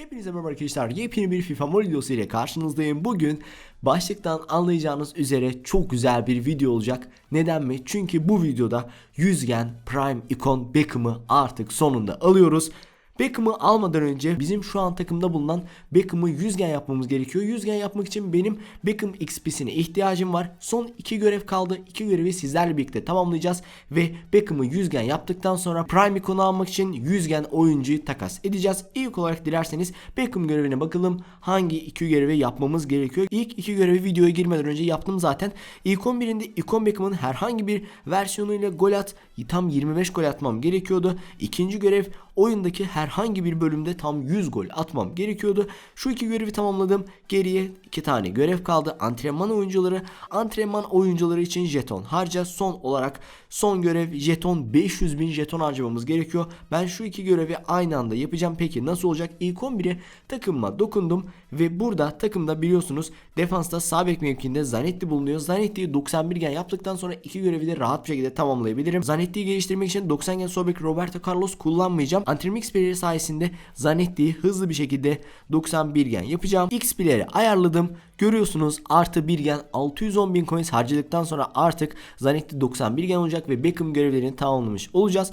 Hepinize merhaba arkadaşlar. Yepyeni bir FIFA Mobile videosu ile karşınızdayım. Bugün başlıktan anlayacağınız üzere çok güzel bir video olacak. Neden mi? Çünkü bu videoda yüzgen Prime Icon Beckham'ı artık sonunda alıyoruz. Beckham'ı almadan önce bizim şu an takımda bulunan Beckham'ı yüzgen yapmamız gerekiyor. Yüzgen yapmak için benim Beckham XP'sine ihtiyacım var. Son iki görev kaldı. İki görevi sizlerle birlikte tamamlayacağız. Ve Beckham'ı yüzgen yaptıktan sonra Prime Icon'u almak için yüzgen oyuncuyu takas edeceğiz. İlk olarak dilerseniz Beckham görevine bakalım. Hangi iki görevi yapmamız gerekiyor? İlk iki görevi videoya girmeden önce yaptım zaten. İlk 11'inde Icon Beckham'ın herhangi bir versiyonuyla gol at. Tam 25 gol atmam gerekiyordu. İkinci görev oyundaki herhangi bir bölümde tam 100 gol atmam gerekiyordu. Şu iki görevi tamamladım. Geriye iki tane görev kaldı. Antrenman oyuncuları, antrenman oyuncuları için jeton harca. Son olarak son görev jeton 500 bin jeton harcamamız gerekiyor. Ben şu iki görevi aynı anda yapacağım. Peki nasıl olacak? İlk 11'e takımıma dokundum ve burada takımda biliyorsunuz defansta sağ bek mevkiinde Zanetti bulunuyor. Zanetti'yi 91 gen yaptıktan sonra iki görevi de rahat bir şekilde tamamlayabilirim. Zanetti'yi geliştirmek için 90 gen sol bek Roberto Carlos kullanmayacağım. Antrenman XP'leri sayesinde Zanetti'yi hızlı bir şekilde 91 gen yapacağım. XP'leri ayarladım. Görüyorsunuz artı 1 gen 610 bin coins harcadıktan sonra artık Zanetti 91 gen olacak ve Beckham görevlerini tamamlamış olacağız.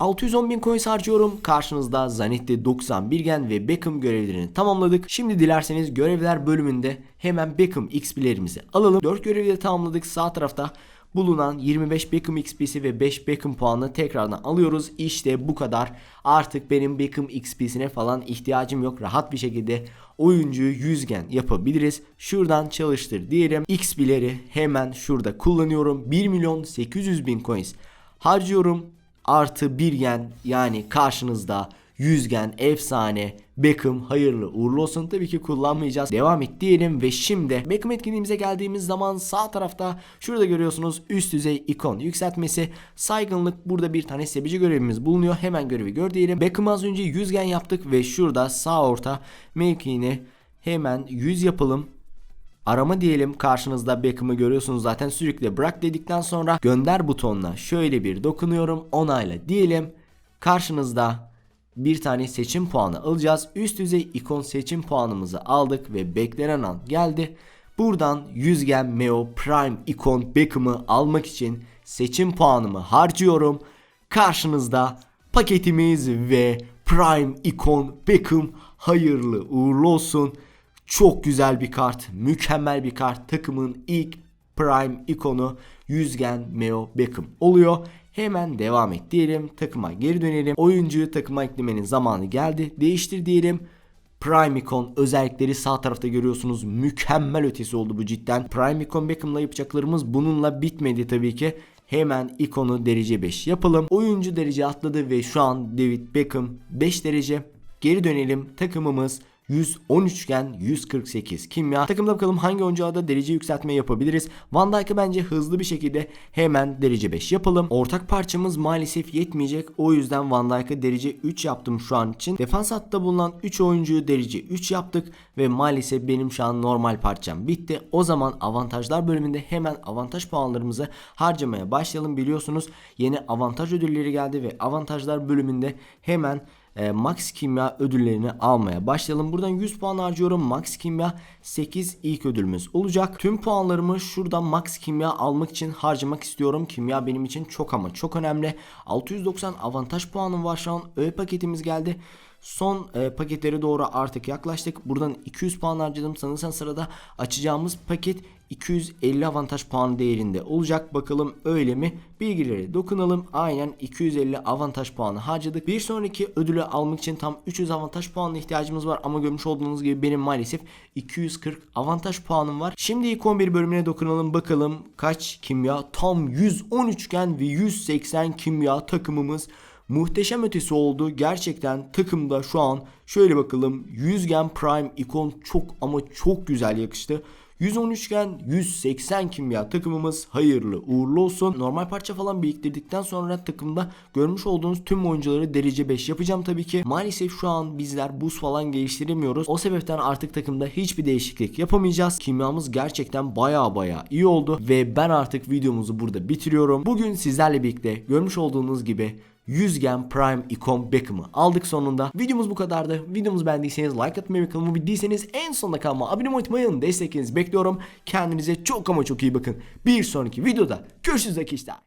610 bin coins harcıyorum. Karşınızda Zanetti 91 gen ve Beckham görevlerini tamamladık. Şimdi dilerseniz görevler bölümünde hemen Beckham XP'lerimizi alalım. 4 görevi de tamamladık. Sağ tarafta bulunan 25 Beckham XP'si ve 5 Beckham puanını tekrardan alıyoruz. İşte bu kadar. Artık benim Beckham XP'sine falan ihtiyacım yok. Rahat bir şekilde oyuncuyu yüzgen yapabiliriz. Şuradan çalıştır diyelim. XP'leri hemen şurada kullanıyorum. 1 milyon 800 bin coins harcıyorum. Artı 1 gen yani karşınızda yüzgen efsane Beckham hayırlı uğurlu olsun tabii ki kullanmayacağız. Devam et diyelim ve şimdi Beckham etkinliğimize geldiğimiz zaman sağ tarafta şurada görüyorsunuz üst düzey ikon yükseltmesi saygınlık burada bir tane sebici görevimiz bulunuyor. Hemen görevi gör diyelim. Beckham az önce yüzgen yaptık ve şurada sağ orta mevkiini hemen 100 yapalım. Arama diyelim karşınızda Beckham'ı görüyorsunuz zaten sürekli bırak dedikten sonra gönder butonuna şöyle bir dokunuyorum onayla diyelim. Karşınızda bir tane seçim puanı alacağız. Üst düzey ikon seçim puanımızı aldık ve beklenen an geldi. Buradan yüzgen Meo Prime ikon Beckham'ı almak için seçim puanımı harcıyorum. Karşınızda paketimiz ve Prime ikon Beckham hayırlı uğurlu olsun. Çok güzel bir kart, mükemmel bir kart. Takımın ilk Prime ikonu yüzgen Meo Beckham oluyor. Hemen devam et diyelim. Takıma geri dönelim. Oyuncuyu takıma eklemenin zamanı geldi. Değiştir diyelim. Prime Icon özellikleri sağ tarafta görüyorsunuz. Mükemmel ötesi oldu bu cidden. Prime Icon Beckham'la yapacaklarımız bununla bitmedi tabii ki. Hemen ikonu derece 5 yapalım. Oyuncu derece atladı ve şu an David Beckham 5 derece. Geri dönelim. Takımımız 113 iken 148 kimya. Takımda bakalım hangi oyuncuya da derece yükseltme yapabiliriz. Van Dijk'ı bence hızlı bir şekilde hemen derece 5 yapalım. Ortak parçamız maalesef yetmeyecek. O yüzden Van Dijk'ı derece 3 yaptım şu an için. Defans hatta bulunan 3 oyuncuyu derece 3 yaptık ve maalesef benim şu an normal parçam bitti. O zaman avantajlar bölümünde hemen avantaj puanlarımızı harcamaya başlayalım. Biliyorsunuz yeni avantaj ödülleri geldi ve avantajlar bölümünde hemen e, Max Kimya ödüllerini almaya başlayalım. Buradan 100 puan harcıyorum. Max Kimya 8 ilk ödülümüz olacak. Tüm puanlarımı şuradan Max Kimya almak için harcamak istiyorum. Kimya benim için çok ama çok önemli. 690 avantaj puanım var şu an. Ö paketimiz geldi. Son e, paketlere doğru artık yaklaştık. Buradan 200 puan harcadım. Sanırsam sırada açacağımız paket 250 avantaj puan değerinde olacak. Bakalım öyle mi? Bilgileri dokunalım. Aynen 250 avantaj puanı harcadık. Bir sonraki ödülü almak için tam 300 avantaj puanına ihtiyacımız var. Ama görmüş olduğunuz gibi benim maalesef 240 avantaj puanım var. Şimdi ilk 11 bölümüne dokunalım. Bakalım kaç kimya? Tam 113 iken ve 180 kimya takımımız muhteşem ötesi oldu. Gerçekten takımda şu an şöyle bakalım. Yüzgen Prime ikon çok ama çok güzel yakıştı. 113 iken 180 kimya takımımız hayırlı uğurlu olsun. Normal parça falan biriktirdikten sonra takımda görmüş olduğunuz tüm oyuncuları derece 5 yapacağım tabii ki. Maalesef şu an bizler buz falan geliştiremiyoruz. O sebepten artık takımda hiçbir değişiklik yapamayacağız. Kimyamız gerçekten baya baya iyi oldu ve ben artık videomuzu burada bitiriyorum. Bugün sizlerle birlikte görmüş olduğunuz gibi Yüzgen Prime Icon Beckham'ı aldık sonunda. Videomuz bu kadardı. Videomuzu beğendiyseniz like atmayı ve kanalıma abone değilseniz en sonuna kalma abone olmayı unutmayın. Desteklerinizi bekliyorum. Kendinize çok ama çok iyi bakın. Bir sonraki videoda görüşürüz arkadaşlar.